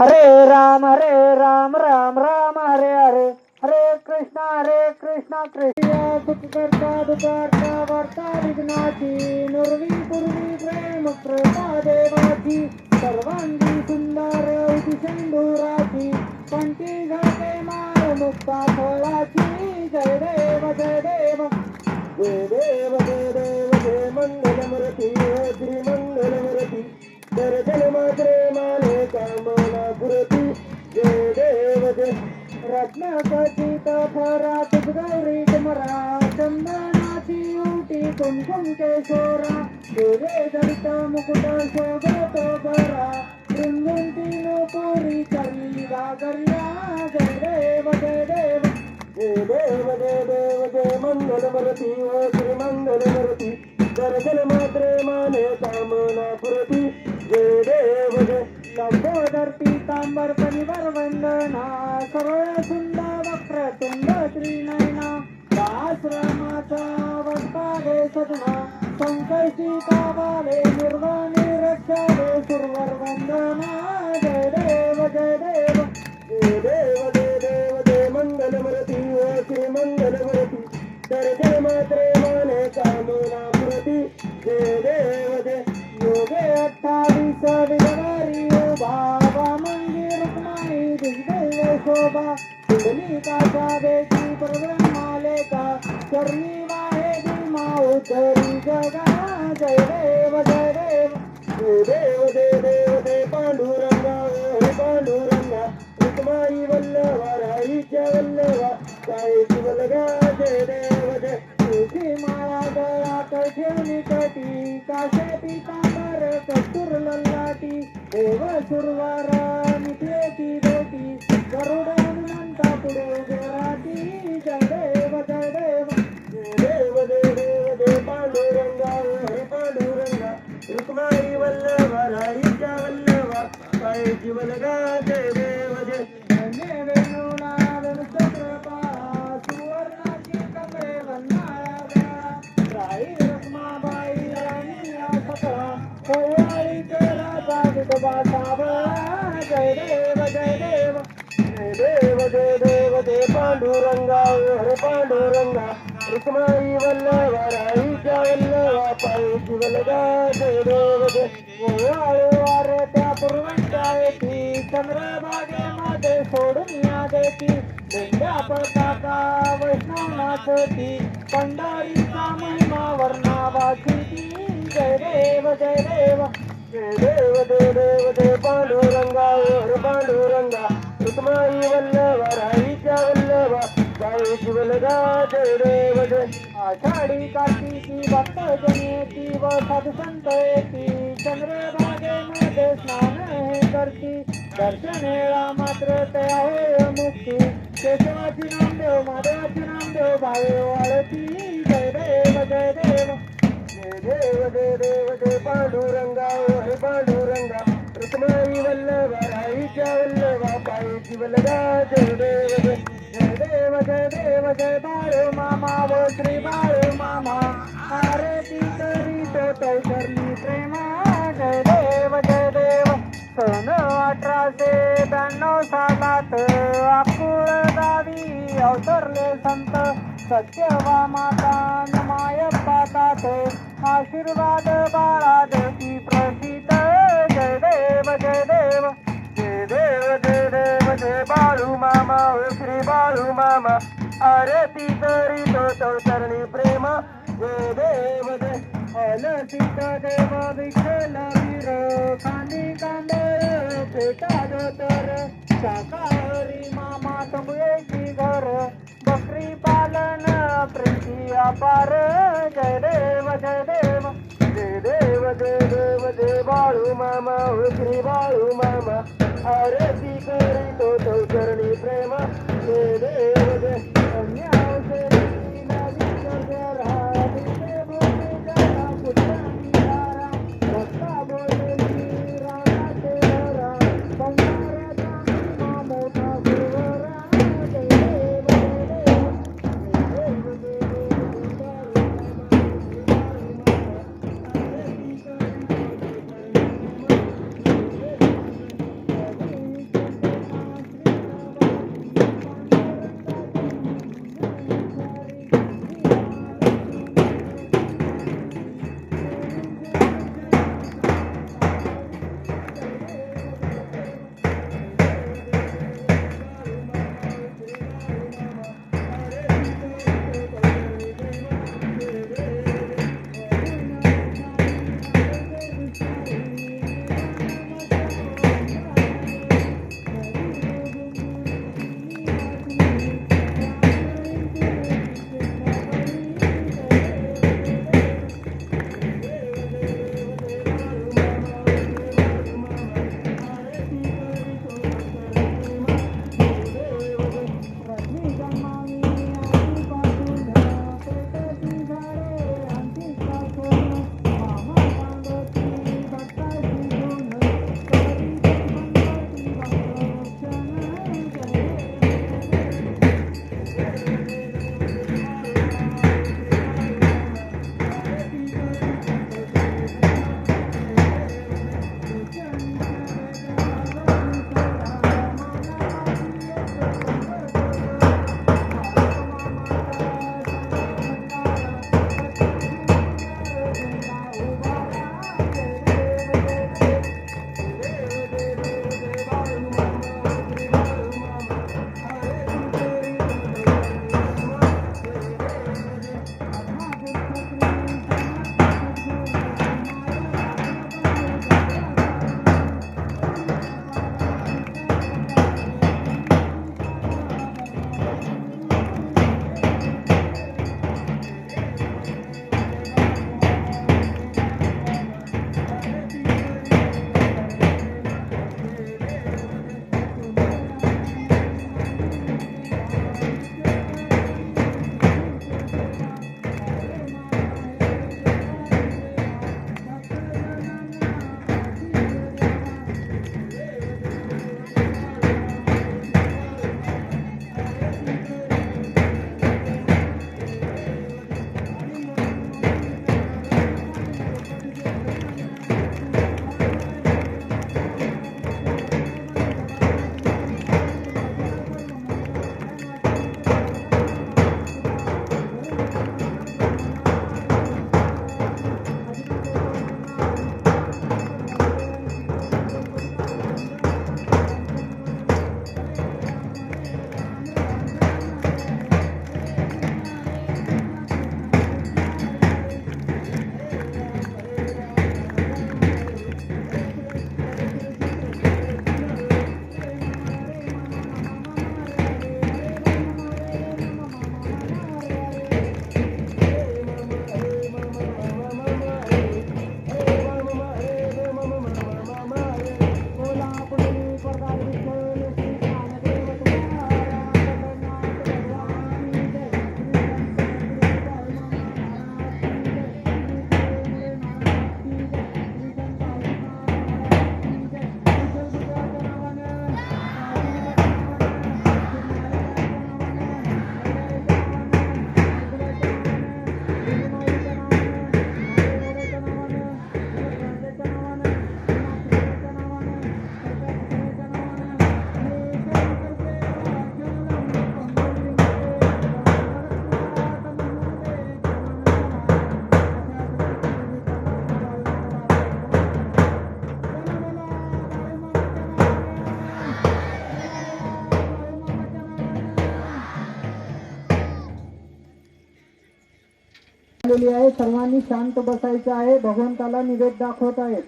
हरे राम हरे राम राम राम, हरे हरे हरे कृष्णा हरे कृष्णा, कृष्ण। सुख करता दुकारता वार्ता, विघ्नाची नुरवी पूर्वी प्रेम कृपा देवाची सर्वांगी सुंदर उदी सिंधुराची, पंची घाटे माळ, मुक्ता फळाची। जय देव जय देव। जय देव जय देव, जय मंगलमूर्ती श्री मंगलमूर्ती दर्शन मात्रे माने कामना पुरती जय देव जय। रत्नखचित फरात गौरी कुमरा चंदनाची उटी कुमकुम केशोरा। तुझे दलित मुकुट शोभत बरा वृंदंती पुरी करली गागर्या जय देव जय देव। जय देव जय देव जय। मंगलमूर्ती ओ श्री मंगलमूर्ती दर्शन मात्रे माने कामना पुरती देव जय लंबोदर पीतांबर परिवर वंदना सरळ सुंदर वक्रतुंड श्रीनयना आश्रमाचा वस्तारे सदना संकल्पी कावाले निर्वाणी रक्षाले सुरवर वंदना जय देव जय देव जय देव जय देव जय मंगलमूर्ती ओ श्री मंगलमूर्ती दर्शन मात्रे माने कामना पुरती जय देव जय योगे अठ्ठावीस विधवारी भावा मंदिर रुक्माई दिग्दैव शोभा कुंडली काचा बेटी परब्रह्मालेका चरणी वाहे भीमा उतरी जगा जय देव जय देव जय देव जय देव जय पांडुरंगा हे पांडुरंगा रुक्माई वल्लभा राईच्या वल्लभा काय वल्लगा जय देव रुक्माई वल्लभा राईच्या वल्लभा काय जीवलगा जय देव जय धन्य वेणुना सुवर्णाची कमळे राई रखमाबाई राणी आसका कोवाळी केला जय देव जय देव. जय देव जय देव जय पांडुरंगा हरे पांडुरंगा. రుక్మాయి వల్ల వరాయిక వల్ల పైకి వెళ్ళగా జయదేవదే వారే తాపురు వెంటాయి చంద్రబాగే మాదే సోడు నియాదేకి లింగా పడతాక వైష్ణవనాథోతి పండారి మహిమ వర్ణావాసి జయదేవ జయదేవ జయదేవ దేవ దేవ పాండురంగా ఓరు పాండురంగా जय आषाढी कार्तिकी भक्त जनेती व साधू संत येती चंद्रभागेमध्ये स्नान करती दर्शनेला मात्र ते आहे मुक्ती केशवाची नामदेव माधवाची नामदेव भावे वाळती जय देव जय देव जय देव जय देव जय पांडुरंगा ओ हे पांडुरंगा रुक्माई वल्लभा राईच्या वल्लभा पायी शिवलगा जय देव जय। देव जय देव जय बाळू मामा व श्री बाळू मामा आरती करी तो तैसरली प्रेमा जय देव जय देव सन अठराशे ब्याण्णव सालात आकुळ गावी अवतरले संत सत्यवा माता माय पातात आशीर्वाद बाळा तो तो तरणी प्रेम। जय देव जय अलसित देव विठ्ठल वीर कांदी कांदर पेटा दोतर शाकाहारी मामा तंबुयेची घर। बकरी पालन, प्रीती अपार। जय देव जय देव जय देव जय देव, जय बाळू मामा श्री बाळू मामा। आरती करी तो तो चरणी प्रेम। जय देव जय Oh, yeah. आलेली आहे. सर्वांनी शांत बसायचं आहे. भगवंताला निवेद दाखवत आहेत.